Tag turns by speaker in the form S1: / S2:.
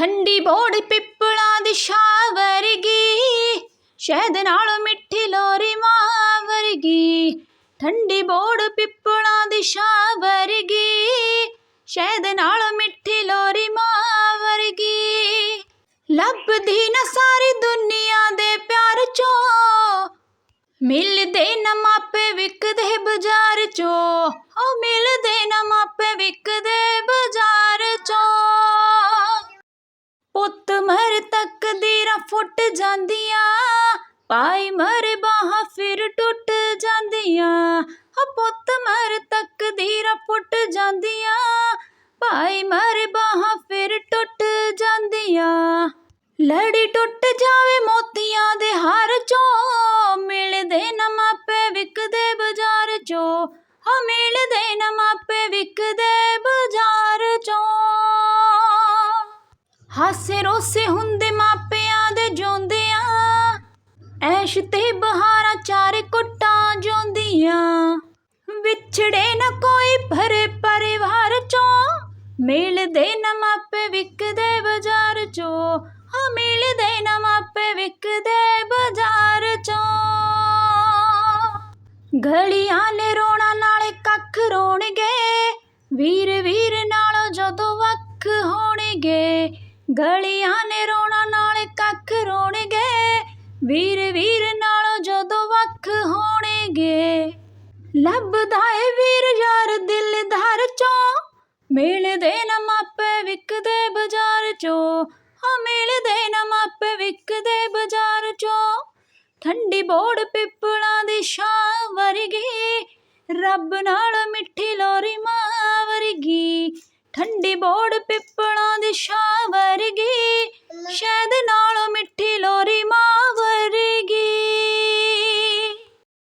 S1: ਠੰਡੀ ਬੋੜ ਪਿੱਪਲਾਂ ਦੀ ਛਾਂ ਵਰਗੀ, ਸ਼ਹਿਦ ਨਾਲ ਮਿੱਠੀ ਲੋਰੀ ਮਾਂ ਵਰਗੀ। ਠੰਡੀ ਬੋੜ ਪਿੱਪਲਾਂ ਦੀ ਛਾਂ ਵਰਗੀ, ਸ਼ਹਿਦ ਨਾਲ ਮਿੱਠੀ ਲੋਰੀ ਮਾਂ ਵਰਗੀ। ਲੱਭਦੀ ਨਾ ਸਾਰੀ ਦੁਨੀਆ ਦੇ ਪਿਆਰ ਚੋਂ, ਮਿਲਦੇ ਨਾ ਮਾਪੇ ਵਿਕਦੇ ਬਾਜ਼ਾਰ ਚੋਂ। ਉਹ ਮਿਲਦੇ ਨਾ ਮਾਪੇ ਵਿਕਦੇ ਬਾਜ਼ਾਰ ਫੁੱਟ ਜਾਂਦੀਆਂ ਪਾਈ ਮਰ ਬਾਹਾਂ ਫਿਰ ਟੁੱਟ ਜਾਂਦੀਆਂ। ਹੋ ਪੁੱਤ ਮਰ ਤਕਦੀਰਾਂ ਫੁੱਟ ਜਾਂਦੀਆਂ ਪਾਈ ਮਰ ਬਾਹਾਂ ਫਿਰ ਟੁੱਟ ਜਾਂਦੀਆਂ। ਲੜੀ ਟੁੱਟ ਜਾਵੇ ਮੋਤੀਆਂ ਦੇ ਹਾਰ ਚੋਂ, ਮਿਲਦੇ ਨਾ ਮਾਪੇ ਵਿਕਦੇ ਬਾਜ਼ਾਰ ਚੋਂ। ਹੋ ਮਿਲਦੇ ਨਾ ਮਾਪੇ ਵਿਕਦੇ ਬਾਜ਼ਾਰ ਚੋਂ। ਹਾਸੇ ਰੋਸੇ ਹੁੰਦੇ ਮਾਪੇ ਐਸ਼ ਤੇ ਬਹਾਰਾਂ ਚਾਰ ਕੁੱਟਾਂ ਜਿਉਂਦੀਆਂ। ਵਿਛੜੇ ਨਾ ਕੋਈ ਭਰੇ ਪਰਿਵਾਰ ਚੋਂ। ਮਿਲਦੇ ਨਾ ਮਾਪੇ ਵਿਕਦੇ ਬਾਜ਼ਾਰ ਚੋਂ। ਹਾਂ, ਮਿਲਦੇ ਨਾ ਮਾਪੇ ਵਿਕਦੇ ਬਾਜ਼ਾਰ ਚੋਂ। ਗਲੀਆਂ ਨੇ ਰੋਣਾ ਨਾਲੇ ਕੱਖ ਰੋਣਗੇ। ਵੀਰ ਵੀਰ ਨਾਲੋਂ ਜਦੋਂ ਵੱਖ ਹੋਣਗੇ। ਗਲੀਆਂ ਨੇ ਰੋਣਾ ਵੀਰ ਵੀਰ ਨਾਲੋਂ ਜਦੋਂ ਵੱਖ ਹੋਣਗੇ। ਲੱਭਦਾ ਏ ਵੀਰ ਯਾਰ ਦਿਲਦਾਰ ਚੋਂ। ਮਿਲਦੇ ਨਾ ਮਾਪੇ ਵਿਕਦੇ ਬਾਜ਼ਾਰ ਚੋਂ। ਹਾਂ, ਮਿਲਦੇ ਨਾ ਮਾਪੇ ਵਿਕਦੇ ਬਾਜ਼ਾਰ ਚੋਂ। ਠੰਡੀ ਬੋੜ ਪਿੱਪਲਾਂ ਦੀ ਛਾਂ ਵਰਗੀ, ਰੱਬ ਨਾਲ ਮਿੱਠੀ ਲੋਰੀ ਮਾਂ ਵਰਗੀ। ਠੰਡੀ ਬੋੜ ਪਿੱਪਲਾਂ ਦੀ ਛਾਂ